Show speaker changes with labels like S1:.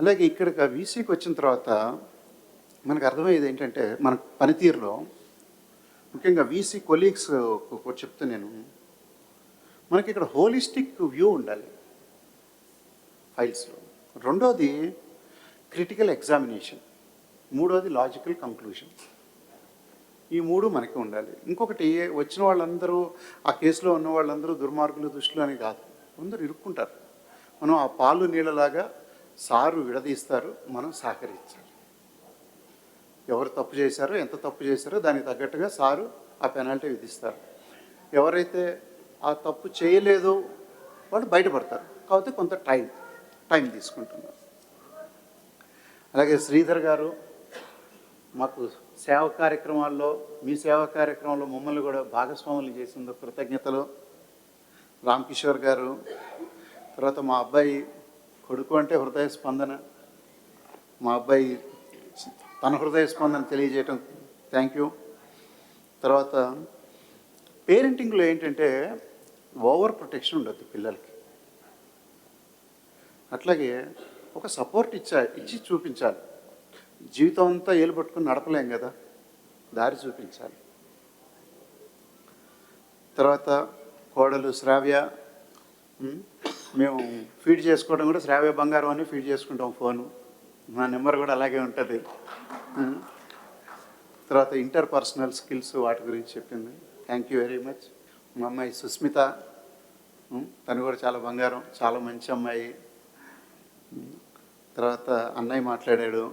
S1: అలాగే ఇక్కడికి వీసీకి వచ్చిన తర్వాత మనకు అర్థమయ్యేది ఏంటంటే మన పనితీరులో ముఖ్యంగా వీసీ కొలీగ్స్ చెప్తే నేను. మనకి ఇక్కడ హోలిస్టిక్ వ్యూ ఉండాలి. ఫైల్స్లో రెండోది క్రిటికల్ ఎగ్జామినేషన్ మూడోది లాజికల్ కంక్లూషన్ ఈ మూడు మనకి ఉండాలి. ఇంకొకటి వచ్చిన వాళ్ళందరూ ఆ కేసులో ఉన్న వాళ్ళందరూ దుర్మార్గులు దృష్టిలో అని కాదు. అందరూ ఇరుక్కుంటారు. మనం ఆ పాలు నీళ్ళలాగా సారు విడదీస్తారు మనం సహకరించాలి. ఎవరు తప్పు చేశారో ఎంత తప్పు చేశారో దానికి తగ్గట్టుగా సారు ఆ పెనాల్టీ విధిస్తారు. ఎవరైతే ఆ తప్పు చేయలేదు వాళ్ళు బయటపడతారు. కాకపోతే కొంత టైం టైం తీసుకుంటున్నారు. అలాగే శ్రీధర్ గారు మాకు సేవ కార్యక్రమాల్లో మీ సేవా కార్యక్రమంలో మమ్మల్ని కూడా భాగస్వాములు చేసింది కృతజ్ఞతలు. రామ్ కిషోర్ గారు తర్వాత మా అబ్బాయి కొడుకు అంటే హృదయ స్పందన. మా అబ్బాయి తన హృదయ స్పందన తెలియజేయటం. థ్యాంక్ యూ తర్వాత పేరెంటింగ్లో ఏంటంటే ఓవర్ ప్రొటెక్షన్ ఉండద్దు పిల్లలకి. అట్లాగే ఒక సపోర్ట్ ఇచ్చా ఇచ్చి చూపించాలి. జీవితం అంతా ఏలు పట్టుకుని నడపలేం కదా దారి చూపించాలి. తర్వాత కోడలు శ్రావ్య మేము ఫీడ్ చేసుకోవడం కూడా శ్రావ్య బంగారం అని ఫీడ్ చేసుకుంటాం ఫోను. నా నెంబర్ కూడా అలాగే ఉంటుంది. ఉమ్. తర్వాత ఇంటర్ పర్సనల్ స్కిల్స్ వాటి గురించి చెప్పింది. థ్యాంక్ యూ వెరీ మచ్ మా అమ్మాయి సుస్మిత. ఉమ్, తను కూడా చాలా బంగారం చాలా మంచి అమ్మాయి. ఉమ్, తర్వాత అన్నయ్య మాట్లాడాడు.